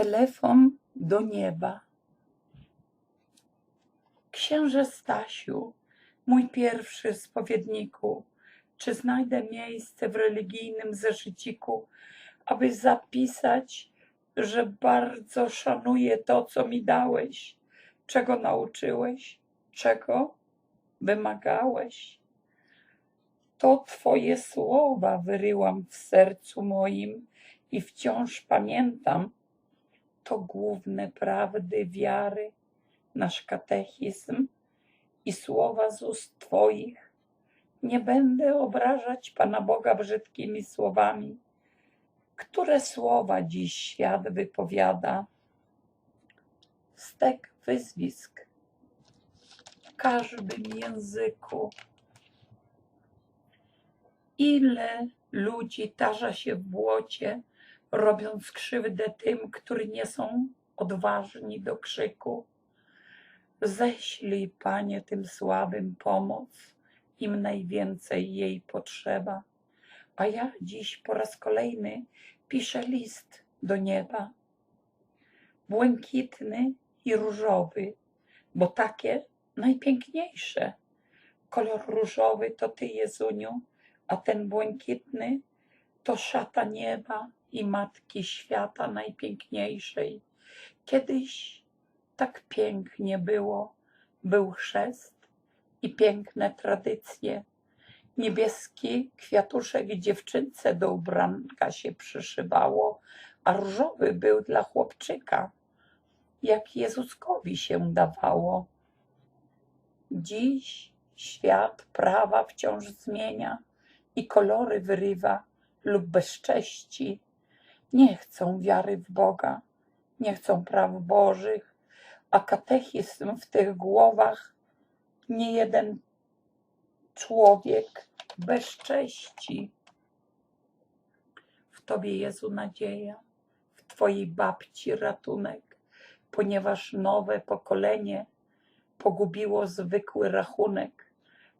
Telefon do nieba. Księże Stasiu, mój pierwszy spowiedniku, czy znajdę miejsce w religijnym zeszyciku, aby zapisać, że bardzo szanuję to, co mi dałeś, czego nauczyłeś, czego wymagałeś. To Twoje słowa wyryłam w sercu moim i wciąż pamiętam. To główne prawdy wiary, nasz katechizm i słowa z ust Twoich. Nie będę obrażać Pana Boga brzydkimi słowami. Które słowa dziś świat wypowiada? Stek wyzwisk w każdym języku. Ile ludzi tarza się w błocie, robiąc krzywdę tym, którzy nie są odważni do krzyku. Ześlij, Panie, tym słabym pomoc, im najwięcej jej potrzeba. A ja dziś po raz kolejny piszę list do nieba. Błękitny i różowy, bo takie najpiękniejsze. Kolor różowy to Ty, Jezuniu, a ten błękitny to szata nieba i matki świata najpiękniejszej. Kiedyś tak pięknie było, był chrzest i piękne tradycje. Niebieski kwiatuszek dziewczynce do ubranka się przyszywało, a różowy był dla chłopczyka, jak Jezuskowi się dawało. Dziś świat prawa wciąż zmienia i kolory wyrywa lub bezcześci. Nie chcą wiary w Boga, nie chcą praw Bożych, a katechizm w tych głowach nie jeden człowiek bezcześci. W Tobie Jezu nadzieja, w Twojej babci ratunek, ponieważ nowe pokolenie pogubiło zwykły rachunek.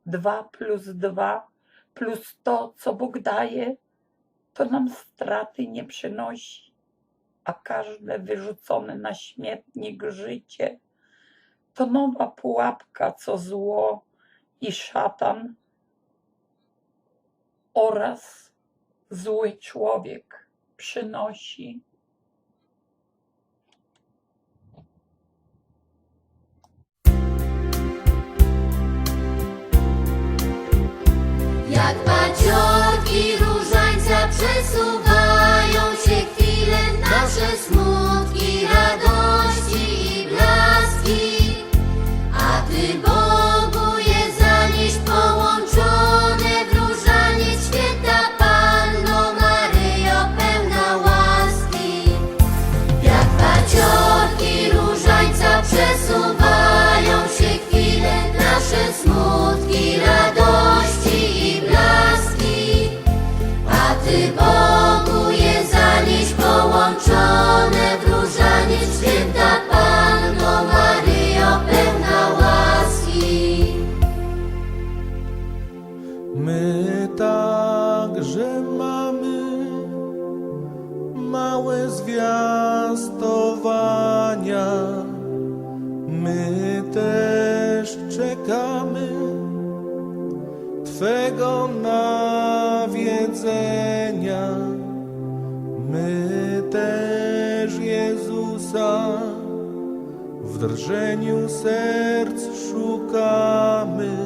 Dwa plus dwa plus to, co Bóg daje, to nam straty nie przynosi, a każde wyrzucone na śmietnik życie to nowa pułapka, co zło i szatan oraz zły człowiek przynosi. Jak paciorki czekamy Twego nawiedzenia. My też Jezusa w drżeniu serc szukamy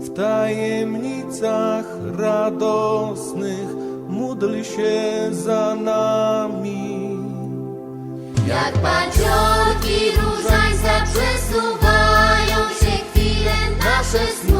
w tajemnicach radosnych módl się za nami. Jak paciorki różańca chwile nasze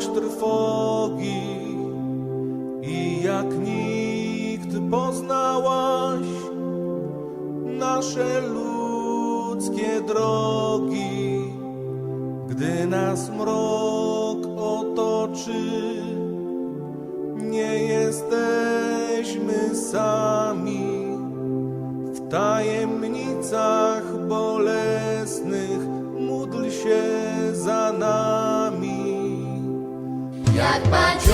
złagodziłaś trwogi i jak nikt poznałaś nasze ludzkie drogi, gdy nas mrok otoczy, nie jesteśmy sami. Jak paciorki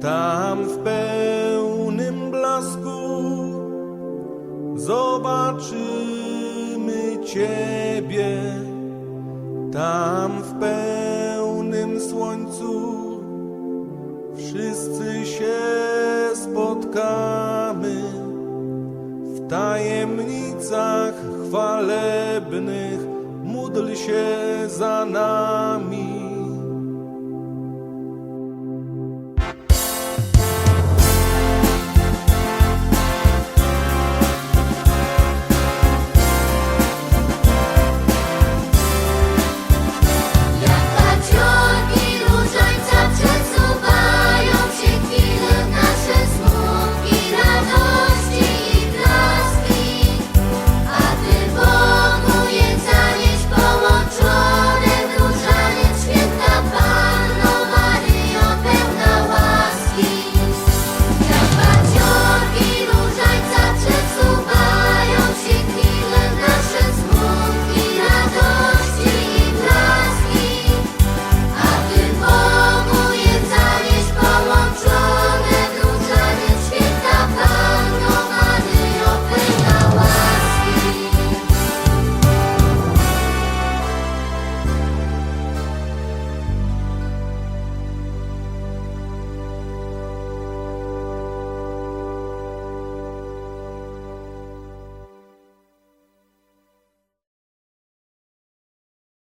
tam w pełnym blasku zobaczymy Ciebie, tam w pełnym słońcu wszyscy się spotkamy w tajemnicach chwalebnych módl się za nami.